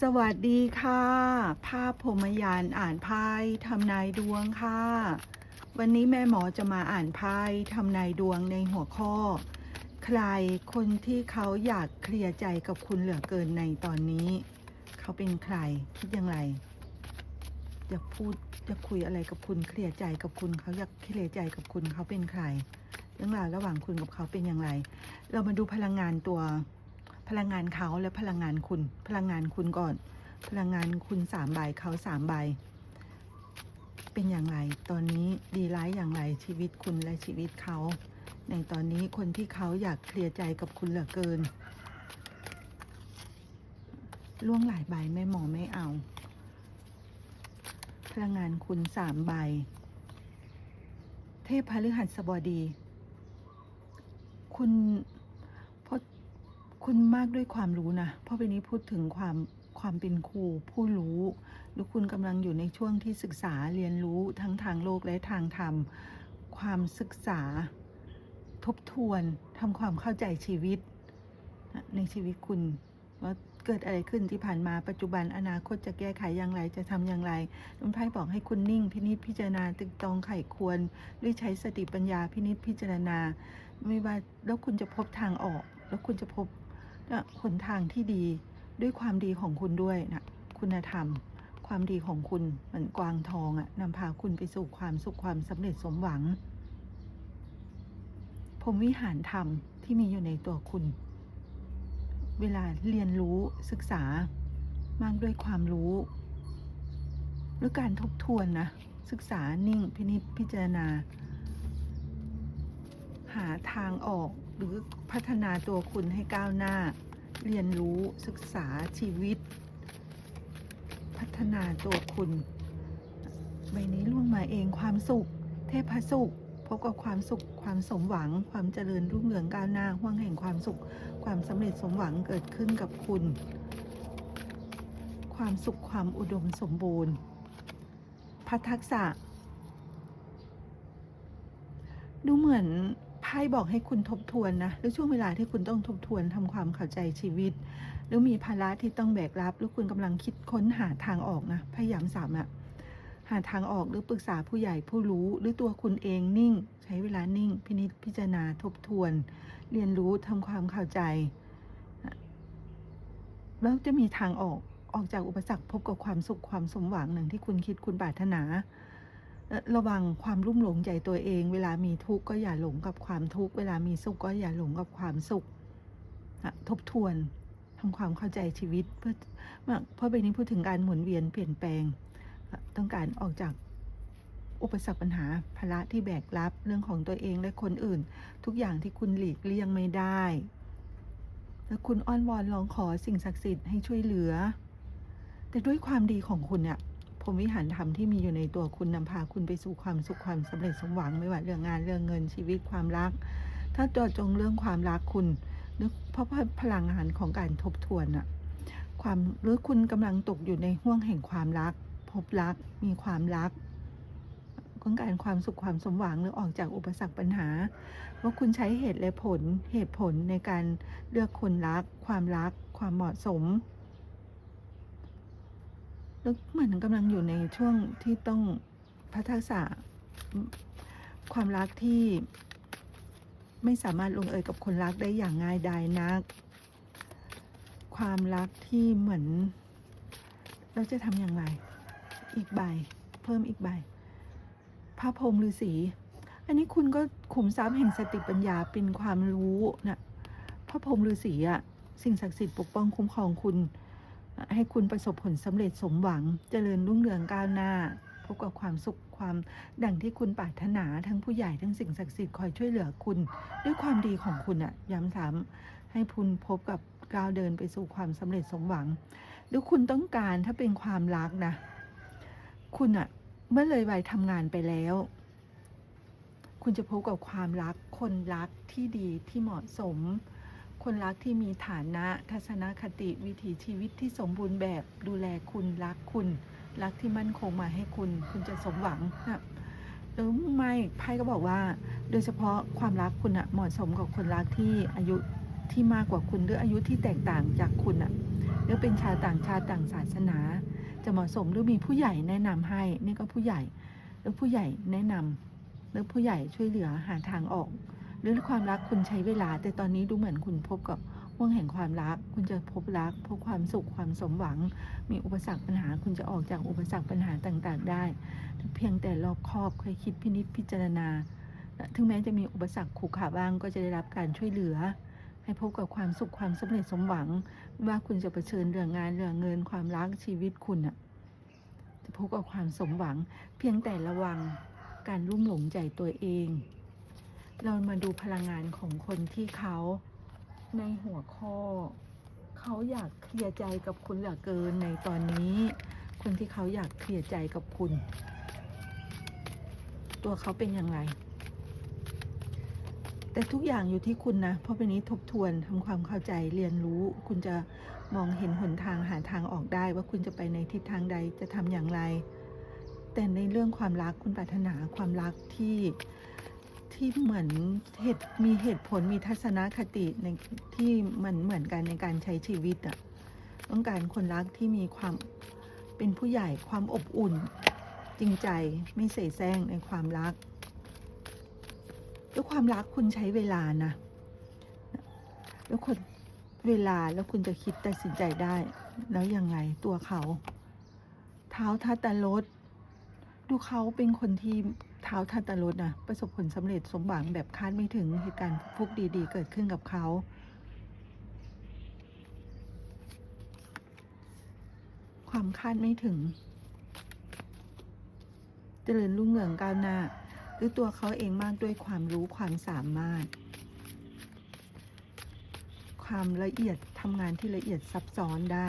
สวัสดีค่ะ ภาพพรหมยานอ่านไพ่ทำนายดวงค่ะ วันนี้แม่หมอจะมาอ่านไพ่ทำนายดวงในหัวข้อ ใครคนที่เขาอยากเคลียร์ใจกับคุณเหลือเกินในตอนนี้ เขาเป็นใครคิดอย่างไรจะพูดจะคุยอะไรกับคุณเคลียร์ใจกับคุณเขาอยากเคลียร์ใจกับคุณเขาเป็นใครเรื่องราวระหว่างคุณกับเขาเป็นอย่างไร เรามาดูพลังงานตัว พลังงานเขาและพลังงานคุณ พลังงานคุณก่อน พลังงานคุณสามใบเขาสามใบ เป็นอย่างไร ตอนนี้ดีร้ายอย่างไรชีวิตคุณและชีวิตเขา ในตอนนี้คนที่เขาอยากเคลียร์ใจกับคุณเหลือเกินล่วงหลายใบแม่หมอไม่เอา พลังงานคุณสามใบ เทพพฤหัสบดี คุณ คุณมากด้วยความรู้นะ เพราะวันนี้พูดถึงความความเป็นครูผู้รู้หรือคุณกำลังอยู่ในช่วงที่ศึกษาเรียนรู้ทั้งทางโลกและทางธรรม ความศึกษา ทบทวนทำความเข้าใจชีวิต ในชีวิตคุณว่าเกิดอะไรขึ้นที่ผ่านมาปัจจุบันอนาคตจะแก้ไขอย่างไรจะทำอย่างไรนุนไพ่บอกให้คุณนิ่ง พินิจพิจารณาตึกตองไข่ควรด้วยใช้สติปัญญาพินิจพิจารณา ไม่ว่าแล้วคุณจะพบทางออก แล้วคุณจะพบ หนทางที่ดีด้วยความดีของคุณด้วยนะคุณธรรม ความดีของคุณเหมือนกวางทองอะนำพาคุณไปสู่ความสุขความสำเร็จสมหวังพรมวิหารธรรมที่มีอยู่ในตัวคุณ เวลาเรียนรู้ศึกษามากด้วยความรู้หรือการทบทวนนะ ศึกษานิ่งพินิจพิจารณา หาทางออก หรือพัฒนาตัวคุณให้ก้าวหน้า เรียนรู้ศึกษาชีวิต พัฒนาตัวคุณใบนี้ล่วงมาเองความสุข เทพสุขพบกับความสุขความสมหวัง ความเจริญรุ่งเรืองก้าวหน้าห่วงแห่งความสุข ความสำเร็จสมหวังเกิดขึ้นกับคุณ ความสุขความอุดมสมบูรณ์ พัทักษะ ดูเหมือน ไพ่บอกให้คุณทบทวนนะหรือช่วงเวลาที่คุณต้องทบทวนทำความเข้าใจชีวิต หรือมีภาระที่ต้องแบกรับ หรือคุณกำลังคิดค้นหาทางออกนะ พยายามสามอะหาทางออกหรือปรึกษาผู้ใหญ่ผู้รู้ หรือตัวคุณเองนิ่ง ใช้เวลานิ่ง พินิจพิจารณาทบทวน เรียนรู้ทำความเข้าใจ แล้วจะมีทางออกออกจากอุปสรรคพบกับความสุขความสมหวังหนึ่งที่คุณคิดคุณปรารถนา ระวังความรุ่มหลงใจตัวเอง เวลามีทุกข์ก็อย่าหลงกับความทุกข์ เวลามีสุขก็อย่าหลงกับความสุข ทบทวนทำความเข้าใจชีวิต เพื่อเพราะใบนี้พูดถึงการหมุนเวียนเปลี่ยนแปลง ต้องการออกจากอุปสรรคปัญหาภาระที่แบกรับเรื่องของตัวเองและคนอื่น ทุกอย่างที่คุณหลีกเลี่ยงไม่ได้ แล้วคุณอ้อนวอนร้องขอสิ่งศักดิ์สิทธิ์ให้ช่วยเหลือ แต่ด้วยความดีของคุณเนี่ย รมวิหารธรรมที่มีอยู่ในตัวคุณนำพาคุณไปสู่ความสุขความสำเร็จสมหวังไม่ว่าเรื่องงานเรื่องเงินชีวิตความรัก ถ้าจาะจงเรื่องความรักคุณเพราะว่าพลังงานของการทบทวนอะความหรือคุณกำลังตกอยู่ในห่วงแห่งความรัก พบรักมีความรักต้องการความสุขความสมหวังหรือออกจากอุปสรรคปัญหา ว่าคุณใช้เหตุและผลเหตุผลในการเลือกคนรัก ความรัก ความเหมาะสม แล้วเหมือนกำลังอยู่ในช่วงที่ต้องพัฒนาษะความรักที่ไม่สามารถลงเอยกับคนรักได้อย่างง่ายดายนัก ความรักที่เหมือน เราจะทำอย่างไร อีกใบ เพิ่มอีกใบพระพรหมฤาษีอันนี้คุณก็ขุมทรัพย์แห่งสติปัญญาเป็นความรู้นะพระพรหมฤาษีอะสิ่งศักดิ์สิทธิ์ปกป้องคุ้มครองคุณ ให้คุณประสบผลสำเร็จสมหวัง เจริญรุ่งเรืองก้าวหน้าพบกับความสุขความดังที่คุณปรารถนาทั้งผู้ใหญ่ทั้งสิ่งศักดิ์สิทธิ์คอยช่วยเหลือคุณ ด้วยความดีของคุณอะย้ำซ้ำให้คุณพบกับก้าวเดินไปสู่ความสำเร็จสมหวังหรือคุณต้องการถ้าเป็นความรักนะ คุณอะเมื่อเลยวัยทำงานไปแล้ว คุณจะพบกับความรักคนรักที่ดีที่เหมาะสม คนรักที่มีฐานะ ทัศนคติวิถีชีวิตที่สมบูรณ์แบบดูแลคุณรักคุณ รักที่มั่นคงมาให้คุณ คุณจะสมหวังนะหรือไม่ไพ่ก็บอกว่า โดยเฉพาะความรักคุณอะเหมาะสมกับคนรักที่อายุที่มากกว่าคุณหรืออายุที่แตกต่างจากคุณอะหรือเป็นชาวต่างชาติต่างศาสนา จะเหมาะสมหรือมีผู้ใหญ่แนะนำให้นี่ก็ผู้ใหญ่ หรือผู้ใหญ่แนะนำหรือผู้ใหญ่ช่วยเหลือหาทางออก หรือความรักคุณใช้เวลา แต่ตอนนี้ดูเหมือนคุณพบกับห่วงแห่งความรัก คุณจะพบรัก พบความสุขความสมหวัง มีอุปสรรคปัญหา คุณจะออกจากอุปสรรคปัญหาต่างๆ ได้ เพียงแต่รอบคอบเคยคิดพินิจพิจารณา ถึงแม้จะมีอุปสรรคขรุขระบ้างก็จะได้รับการช่วยเหลือ ให้พบกับความสุขความสำเร็จสมหวัง ว่าคุณจะะเผชิญเรื่องงานเรื่องเงินความรักชีวิตคุณอะจะพบกับความสมหวัง เพียงแต่ระวังการรุ่มหลงใจตัวเอง เรามาดูพลังงานของคนที่เขาในหัวข้อ เขาอยากเคลียร์ใจกับคุณเหลือเกินในตอนนี้ คนที่เขาอยากเคลียร์ใจกับคุณ ตัวเขาเป็นอย่างไร แต่ทุกอย่างอยู่ที่คุณนะ เพราะเป็นนี้ทบทวนทำความเข้าใจเรียนรู้ คุณจะมองเห็นหนทางหาทางออกได้ ว่าคุณจะไปในทิศทางใดจะทำอย่างไร แต่ในเรื่องความรักคุณปรารถนาความรักที่ ที่เหมือนเหตุมีเหตุผลมีทัศนคติในที่มันเหมือนกันในการใช้ชีวิตอะต้องการคนรักที่มีความเป็นผู้ใหญ่ความอบอุ่น จริงใจไม่เสแสร้งในความรักด้วยความรักคุณใช้เวลานะ แล้วคนเวลาแล้วคุณจะคิดตัดสินใจได้ แล้วยังไงตัวเขา เท้าทัตตรถดูเขาเป็นคนที่ ท้าทัตตรถนะประสบผลสำเร็จสมหวังแบบคาดไม่ถึงเหตุการณ์พวกดีๆ เกิดขึ้นกับเขาความคาดไม่ถึง เจริญรุ่งเรืองก้าวหน้า หรือตัวเขาเองมากด้วยความรู้ความสามารถ ความละเอียดทำงานที่ละเอียดซับซ้อนได้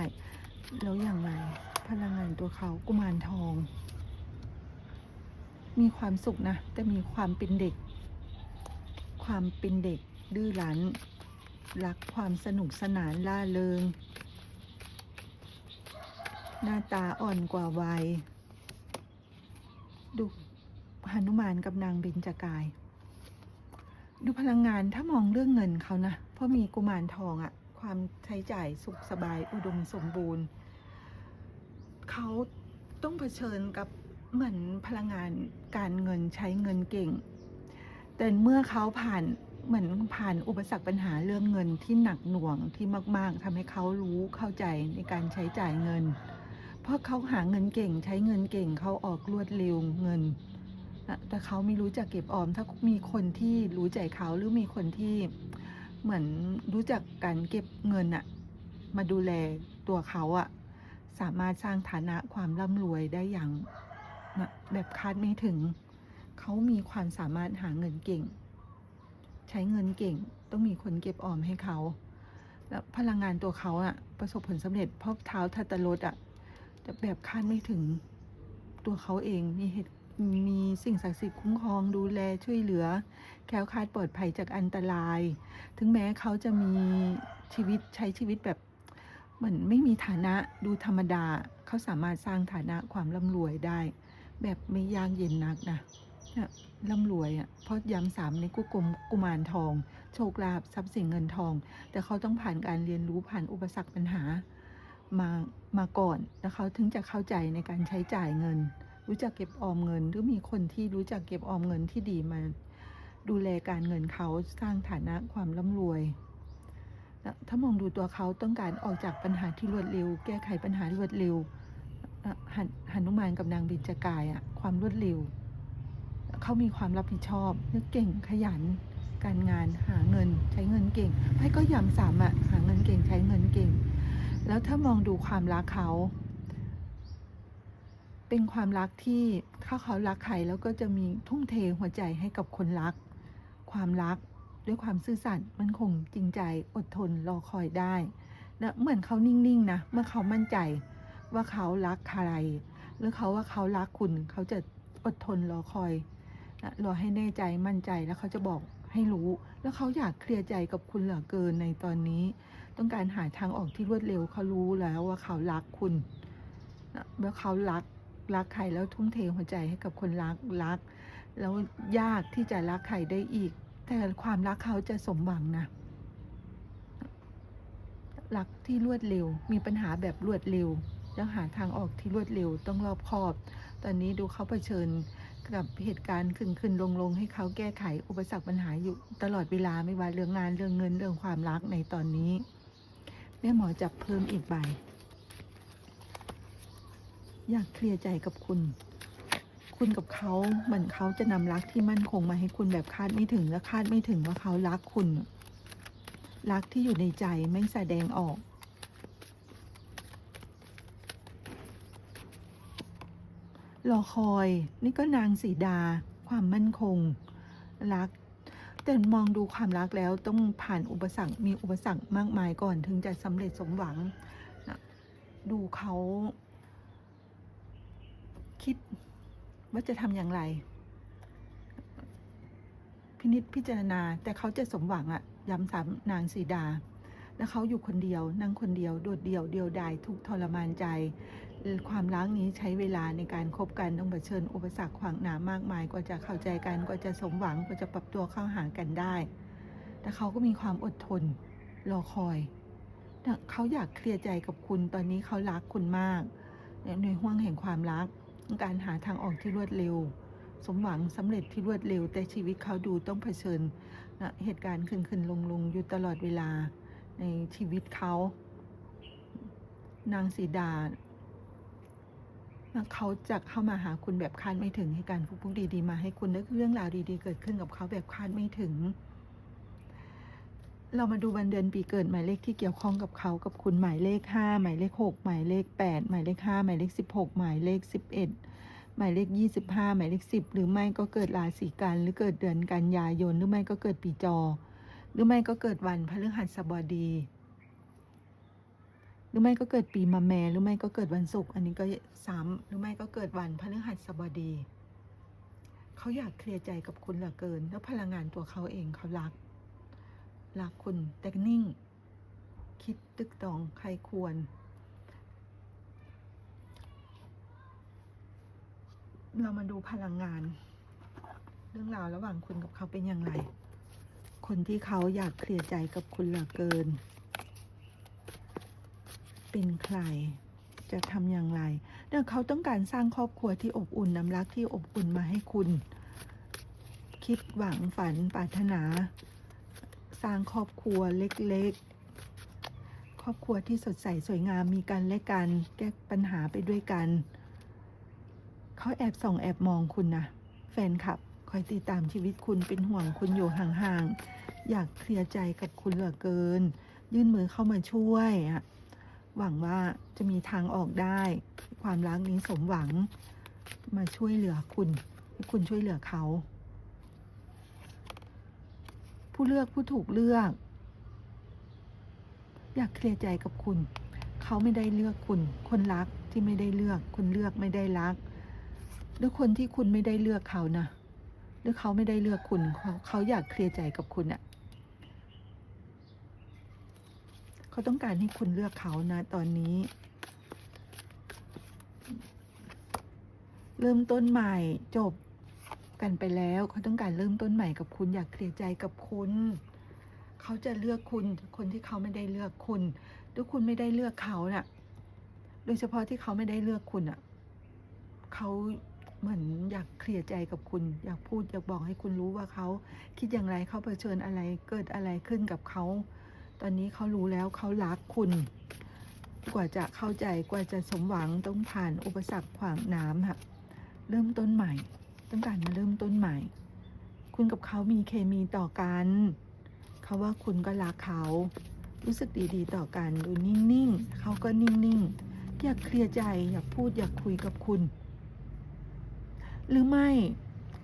แล้วอย่างไรพลังงานตัวเขากุมารทอง มีความสุขนะ แต่มีความเป็นเด็ก ความเป็นเด็กดื้อรั้นรักความสนุกสนานล่าเริง หน้าตาอ่อนกว่าวัย ดูหนุมานกับนางเบญจกาย ดูพลังงานถ้ามองเรื่องเงินเขานะ เพราะมีกุมารทองอะความใช้จ่ายสุขสบายอุดมสมบูรณ์ เขาต้องเผชิญกับ เหมือนพลังงานการเงินใช้เงินเก่ง แต่เมื่อเขาผ่านเหมือนผ่านอุปสรรคปัญหาเรื่องเงินที่หนักหน่วงที่มาก ๆทำให้เขารู้เข้าใจในการใช้จ่ายเงิน เพราะเขาหาเงินเก่ง ใช้เงินเก่งเขาออกรวดเร็วเงิน แต่เขาไม่รู้จักเก็บออม ถ้ามีคนที่รู้ใจเขาหรือมีคนที่เหมือนรู้จักการเก็บเงินอะมาดูแลตัวเขาอะสามารถสร้างฐานะความร่ำรวยได้อย่าง แบบคาดไม่ถึง เขามีความสามารถหาเงินเก่ง ใช้เงินเก่ง ต้องมีคนเก็บออมให้เขา แล้วพลังงานตัวเขาอะประสบผลสำเร็จเพราะเท้าทัตตรถอะจะแบบคาดไม่ถึง ตัวเขาเองมีเหตุมีสิ่งศักดิ์สิทธิ์คุ้มครองดูแลช่วยเหลือ แคล้วคลาดปลอดภัยจากอันตราย ถึงแม้เขาจะมีชีวิตใช้ชีวิตแบบเหมือนไม่มีฐานะดูธรรมดา เขาสามารถสร้างฐานะความร่ำรวยได้ แบบไม่ยากเย็นนักนะเนี่ยร่ำรวยอะ่ะเพราะย้ำสามในกุกลมกุมารทอง โชคลาภทรัพย์สินเงินทอง แต่เขาต้องผ่านการเรียนรู้ผ่านอุปสรรคปัญหามามาก่อนแล้วเขาถึงจะเข้าใจในการใช้จ่ายเงิน รู้จักเก็บออมเงิน หรือมีคนที่รู้จักเก็บออมเงินที่ดีมา ดูแลการเงินเขาสร้างฐานะความร่ำรวยถ้ามองดูตัวเขาต้องการออกจากปัญหาที่รวดเร็ว แก้ไขปัญหารวดเร็ว หันุมานกับนางบินจกายอะความรวดเร็วเขามีความรับผิดชอบและเก่งขยัน การงานหาเงินใช้เงินเก่งไพ่ก็ย้ำสามอะหาเงินเก่งใช้เงินเก่ง แล้วถ้ามองดูความรักเขาเป็นความรักที่ถ้าเขารักใครแล้วก็จะมีทุ่มเทหัวใจให้กับคนรัก ความรักด้วยความซื่อสัตย์มันคงจริงใจอดทนรอคอยได้และเหมือนเขานิ่งๆนะเมื่อเขามั่นใจ ว่าเขารักใคร หรือเขาว่าเขารักคุณเขาจะอดทนรอคอยนะรอให้แน่ใจมั่นใจแล้วเขาจะบอกให้รู้ แล้วเขาอยากเคลียร์ใจกับคุณเหลือเกินในตอนนี้ ต้องการหาทางออกที่รวดเร็วเขารู้แล้วว่าเขารักคุณนะแล้วเขารักรักใครแล้วทุ่มเทหัวใจให้กับคนรักรัก แล้วยากที่จะรักใครได้อีก แต่ความรักเขาจะสมหวังนะรักที่รวดเร็ว มีปัญหาแบบรวดเร็ว แล้วหาทางออกที่รวดเร็วต้องรอบคอบ ตอนนี้ดูเขาเผชิญกับเหตุการณ์ขึ้นขึ้นลงลงให้เขาแก้ไขอุปสรรคปัญหาอยู่ตลอดเวลาไม่ว่าเรื่องงานเรื่องเงินเรื่องความรักในตอนนี้แม่หมอจับเพิ่มอีกใบ อยากเคลียร์ใจกับคุณ คุณกับเขาเหมือนเขาจะนำรักที่มั่นคงมาให้คุณแบบคาดไม่ถึงและคาดไม่ถึงว่าเขารักคุณ รักที่อยู่ในใจไม่แสดงออก รอคอย นี่ก็นางสีดา ความมั่นคง รัก แต่มองดูความรักแล้วต้องผ่านอุปสรรค มีอุปสรรคมากมายก่อนถึงจะสำเร็จสมหวังนะดูเขาคิดว่าจะทำอย่างไร พินิจพิจารณา แต่เขาจะสมหวังอะย้ำซ้ำนางสีดา แล้วเขาอยู่คนเดียวนั่งคนเดียว โดดเดี่ยวเดียวดายทุกทรมานใจ ความรักนี้ใช้เวลาในการคบกันต้องเผชิญอุปสรรคขวางหนามากมายกว่าจะเข้าใจกันกว่าจะสมหวังกว่าจะปรับตัวเข้าหากันได้ แต่เขาก็มีความอดทนรอคอยเขาอยากเคลียร์ใจกับคุณตอนนี้เขารักคุณมากในห่วงแห่งความรัก การหาทางออกที่รวดเร็ว สมหวังสำเร็จที่รวดเร็ว แต่ชีวิตเขาดูต้องเผชิญนะเหตุการณ์ขึ้นขึ้นลงลงอยู่ตลอดเวลาในชีวิตเขา นางสีดา เขาจะเข้ามาหาคุณแบบคาดไม่ถึงให้การฟุกฟุกดีๆ มาให้คุณและเรื่องราวดีๆ เกิดขึ้นกับเขาแบบคาดไม่ถึง เรามาดูวันเดือนปีเกิดหมายเลขที่เกี่ยวข้องกับเขากับคุณหมายเลขห้าหมายเลขหกหมายเลขแปดหมายเลขห้าหมายเลขสิบหกหมายเลขสิบเอ็ดหมายเลขยี่สิบห้าหมายเลขสิบหรือไม่ก็เกิดราศีกันหรือเกิดเดือนกันยายนหรือไม่ก็เกิดปีจอ หรือไม่ก็เกิดวันพฤหัสบดี หรือไม่ก็เกิดปีมะแม่หรือไม่ก็เกิดวันศุกร์อันนี้ก็ซ้ำหรือไม่ก็เกิดวันพฤหัสบดีเขาอยากเคลียร์ใจกับคุณเหลือเกิน แล้วพลังงานตัวเขาเองเขารักรักคุณแต่นิ่ง คิดตึกตองใครควร เรามาดูพลังงาน เรื่องราวระหว่างคุณกับเขาเป็นอย่างไร คนที่เขาอยากเคลียร์ใจกับคุณเหลือเกิน เป็นใคร จะทำอย่างไรเนื่องเขาต้องการสร้างครอบครัวที่อบอุ่นน้ำรักที่อบอุ่นมาให้คุณ คิดหวังฝันปรารถนา สร้างครอบครัวเล็กๆ ครอบครัวที่สดใสสวยงามมีกันและกันแก้ปัญหาไปด้วยกัน เขาแอบส่องแอบมองคุณนะแฟนคลับคอยติดตามชีวิตคุณเป็นห่วงคุณอยู่ห่างๆ อยากเคลียร์ใจกับคุณเหลือเกิน ยื่นมือเข้ามาช่วยอะ หวังว่าจะมีทางออกได้ ความรักนี้สมหวังมาช่วยเหลือคุณให้คุณช่วยเหลือเขา ผู้เลือกผู้ถูกเลือก อยากเคลียร์ใจกับคุณ เขาไม่ได้เลือกคุณ คนรักที่ไม่ได้เลือกคนเลือกไม่ได้รัก หรือคนที่คุณไม่ได้เลือกเขานะหรือเขาไม่ได้เลือกคุณเขาเขาอยากเคลียร์ใจกับคุณอะ เขาต้องการให้คุณเลือกเขานะ ตอนนี้ เริ่มต้นใหม่จบกันไปแล้วเขาต้องการเริ่มต้นใหม่กับคุณอยากเคลียร์ใจกับคุณเขาจะเลือกคุณคนที่เขาไม่ได้เลือกคุณหรือคุณไม่ได้เลือกเขาน่ะ โดยเฉพาะที่เขาไม่ได้เลือกคุณอะเขาเหมือนอยากเคลียร์ใจกับคุณ อยากพูดอยากบอกให้คุณรู้ว่าเขาคิดอย่างไรเขาเผชิญอะไรเกิดอะไรขึ้นกับเขา ตอนนี้เขารู้แล้วเขารักคุณ กว่าจะเข้าใจกว่าจะสมหวังต้องผ่านอุปสรรคขวางน้ำค่ะ เริ่มต้นใหม่ ต้องการมาเริ่มต้นใหม่ คุณกับเขามีเคมีต่อกันเขาว่าคุณก็รักเขารู้สึกดีๆ ต่อกันดูนิ่งๆเขาก็นิ่งๆ อยากเคลียร์ใจอยากพูดอยากคุยกับคุณ หรือไม่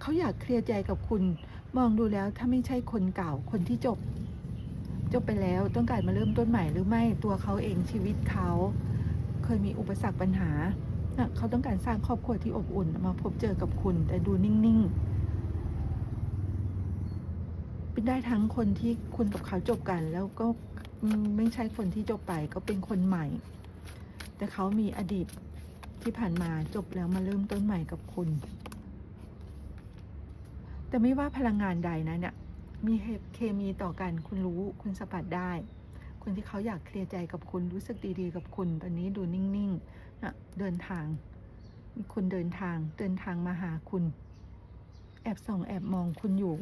เขาอยากเคลียร์ใจกับคุณ มองดูแล้วถ้าไม่ใช่คนเก่าคนที่จบ จบไปแล้วต้องการมาเริ่มต้นใหม่หรือไม่ตัวเขาเองชีวิตเขา เคยมีอุปสรรคปัญหาเขาต้องการสร้างครอบครัวที่อบอุ่น มาพบเจอกับคุณ แต่ดูนิ่งๆ เป็นได้ทั้งคนที่คุณกับเขาจบกัน แล้วก็ไม่ใช่คนที่จบไปก็เป็นคนใหม่ แต่เขามีอดีตที่ผ่านมาจบแล้วมาเริ่มต้นใหม่กับคุณ แต่ไม่ว่าพลังงานใดนะเนี่ย มีเคมีต่อกันคุณรู้คุณสัมผัสได้ คนที่เขาอยากเคลียร์ใจกับคุณรู้สึกดีๆ กับคุณ ตอนนี้ดูนิ่งๆนะเดินทางมีคนเดินทางเดินทางมาหาคุณ แอบส่องแอบมองคุณอยู่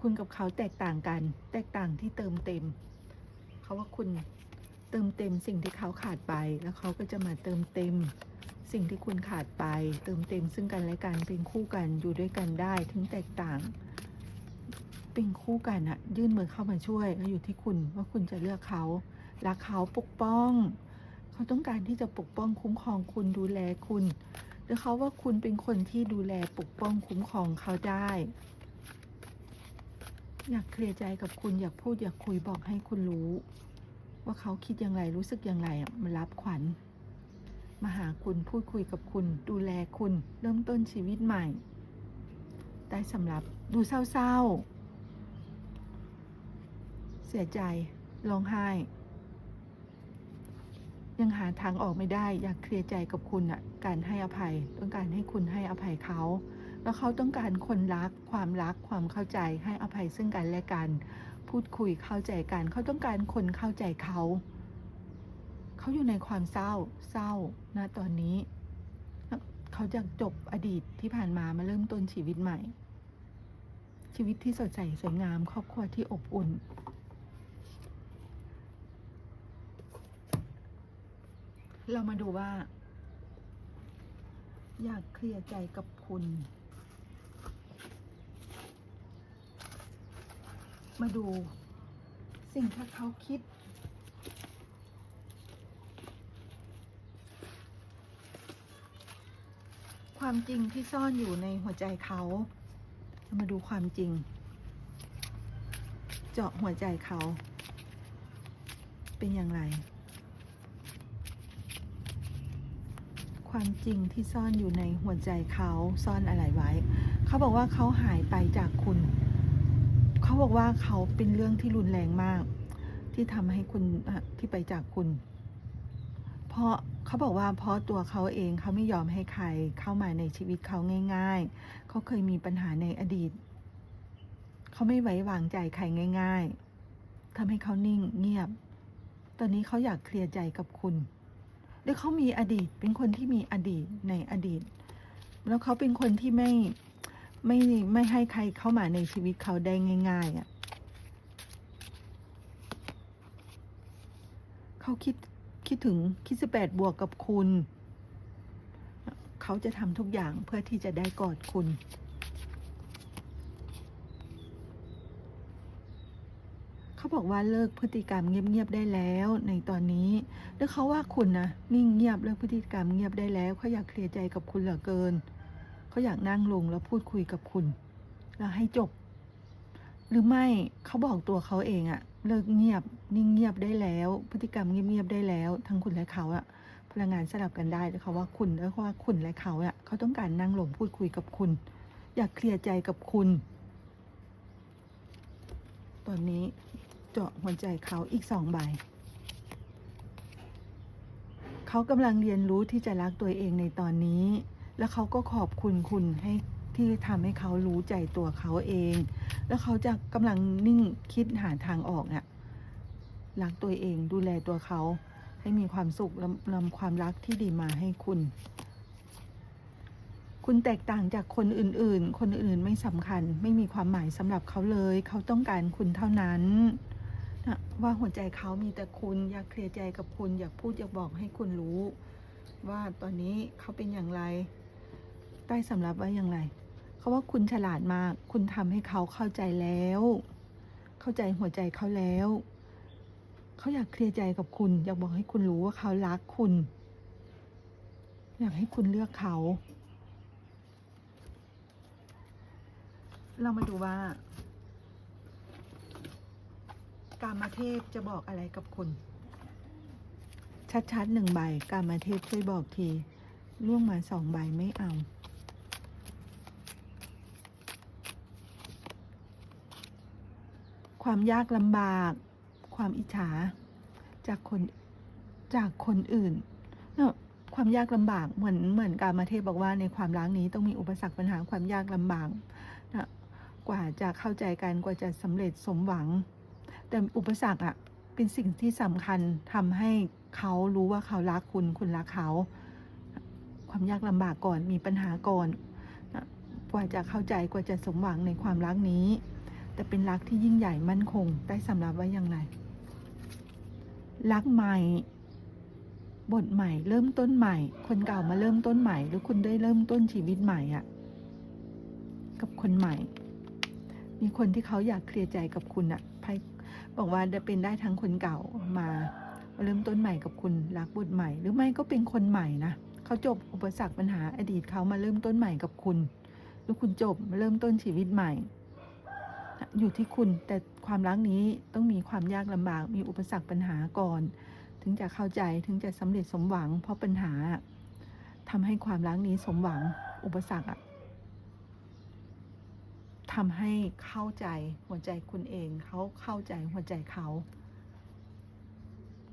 คุณกับเขาแตกต่างกัน แตกต่างที่เติมเต็ม เขาว่าคุณเติมเต็มสิ่งที่เขาขาดไปแล้วเขาก็จะมาเติมเต็ม สิ่งที่คุณขาดไป เติมเต็มซึ่งกันและกันเป็นคู่กันอยู่ด้วยกันได้ถึงแตกต่าง เป็นคู่กันอะยื่นมือเข้ามาช่วยแล้วอยู่ที่คุณว่าคุณจะเลือกเขารักเขาปกป้อง เขาต้องการที่จะปกป้องคุ้มครองคุณดูแลคุณหรือเขาว่าคุณเป็นคนที่ดูแลปกป้องคุ้มครองเขาได้ อยากเคลียร์ใจกับคุณอยากพูดอยากคุยบอกให้คุณรู้ ว่าเขาคิดอย่างไรรู้สึกอย่างไรอะมารับขวัญ มาหาคุณพูดคุยกับคุณ ดูแลคุณ เริ่มต้นชีวิตใหม่ได้สำหรับดูเศร้าๆ เสียใจร้องไห้ ยังหาทางออกไม่ได้อยากเคลียร์ใจกับคุณอะการให้อภัย ต้องการให้คุณให้อภัยเขาแล้วเขาต้องการคนรัก ความรัก ความเข้าใจ ให้อภัยซึ่งกันและกัน พูดคุยเข้าใจกัน เขาต้องการคนเข้าใจเขา เขาอยู่ในความเศร้าเศร้าณตอนนี้ เขาจะจบอดีตที่ผ่านมามาเริ่มต้นชีวิตใหม่ ชีวิตที่สดใสสวยงาม ครอบครัวที่อบอุ่น เรามาดูว่า อยากเคลียร์ใจกับคุณมาดูสิ่งที่เขาคิด ความจริงที่ซ่อนอยู่ในหัวใจเขาเรามาดูความจริง เจาะหัวใจเขา เป็นอย่างไร ความจริงที่ซ่อนอยู่ในหัวใจเขาซ่อนอะไรไว้ เขาบอกว่าเขาหายไปจากคุณ เขาบอกว่าเขาเป็นเรื่องที่รุนแรงมาก ที่ทำให้คุณที่ไปจากคุณ เพราะเขาบอกว่าเพราะตัวเขาเองเขาไม่ยอมให้ใครเข้ามาในชีวิตเขาง่าย ๆ เขาเคยมีปัญหาในอดีต เขาไม่ไว้วางใจใครง่าย ๆทำให้เขานิ่งเงียบ ตอนนี้เขาอยากเคลียร์ใจกับคุณหรือเขามีอดีต เป็นคนที่มีอดีตในอดีต แล้วเขาเป็นคนที่ไม่ไม่ไม่ให้ใครเข้ามาในชีวิตเขาได้ง่าย ๆอะ่ะเขาคิด คิดถึงคิดสิบแปดบวกกับคุณ เขาจะทำทุกอย่างเพื่อที่จะได้กอดคุณ เขาบอกว่าเลิกพฤติกรรมเงียบๆได้แล้วในตอนนี้ แล้วเขาว่าคุณนะนิ่งเงียบเลิกพฤติกรรมเงียบได้แล้วเขาอยากเคลียร์ใจกับคุณเหลือเกิน เขาอยากนั่งลงแล้วพูดคุยกับคุณ แล้วให้จบ หรือไม่เขาบอกตัวเขาเองอะ เลิกเงียบ นิ่งเงียบได้แล้ว พฤติกรรมเงียบๆได้แล้ว ทั้งคุณและเขาอะพลังงานสลับกันได้เขาว่าคุณแล้วเขาว่าคุณและเขาอะเขาต้องการนั่งหลงพูดคุยกับคุณ อยากเคลียร์ใจกับคุณ ตอนนี้เจาะหัวใจเขาอีกสองใบเขากำลังเรียนรู้ที่จะรักตัวเองในตอนนี้ แล้วเขาก็ขอบคุณคุณให้ที่ทำให้เขารู้ใจตัวเขาเอง แล้วเขาจะกำลังนิ่งคิดหาทางออกอะรักตัวเองดูแลตัวเขาให้มีความสุขนำนำความรักที่ดีมาให้คุณ คุณแตกต่างจากคนอื่น ๆ คนอื่นไม่สำคัญ ไม่มีความหมายสำหรับเขาเลย เขาต้องการคุณเท่านั้นนะว่าหัวใจเขามีแต่คุณอยากเคลียร์ใจกับคุณ อยากพูดอยากบอกให้คุณรู้ ว่าตอนนี้เขาเป็นอย่างไร ใต้สำรับว่าอย่างไร เขาว่าคุณฉลาดมาก คุณทำให้เขาเข้าใจแล้ว เข้าใจหัวใจเขาแล้ว เขาอยากเคลียร์ใจกับคุณ อยากบอกให้คุณรู้ว่าเขารักคุณ อยากให้คุณเลือกเขา เรามาดูว่า กามาเทพจะบอกอะไรกับคุณ ชัดๆหนึ่งใบ กามาเทพช่วยบอกทีล่วงมาสองใบไม่เอา ความยากลำบาก ความอิจฉา จากคนจากคนอื่นเนอะความยากลำบากเหมือนเหมือนการมาเทพบอกว่าในความรักนี้ต้องมีอุปสรรคปัญหาความยากลำบากนะกกว่าจะเข้าใจกันกว่าจะสำเร็จสมหวัง แต่อุปสรรคอะเป็นสิ่งที่สำคัญทำให้เขารู้ว่าเขารักคุณคุณรักเขา ความยากลำบากก่อนมีปัญหาก่อนนะกว่าจะเข้าใจกว่าจะสมหวังในความรักนี้ แต่เป็นรักที่ยิ่งใหญ่มั่นคง ได้สำรับไว้อย่างไร รักใหม่ บทใหม่ เริ่มต้นใหม่ คนเก่ามาเริ่มต้นใหม่ หรือคุณได้เริ่มต้นชีวิตใหม่อะกับคนใหม่ มีคนที่เขาอยากเคลียร์ใจกับคุณอะไพ่บอกว่าจะเป็นได้ทั้งคนเก่ามาเริ่มต้นใหม่กับคุณรักบทใหม่ หรือไม่ก็เป็นคนใหม่นะเขาจบอุปสรรคปัญหาอดีตเขามาเริ่มต้นใหม่กับคุณ หรือคุณจบเริ่มต้นชีวิตใหม่ อยู่ที่คุณแต่ความรักนี้ต้องมีความยากลำบากมีอุปสรรคปัญหาก่อน ถึงจะเข้าใจถึงจะสำเร็จสมหวัง เพราะปัญหาทำให้ความรักนี้สมหวังอุปสรรคอะทำให้เข้าใจหัวใจคุณเองเขาเข้าใจหัวใจเขา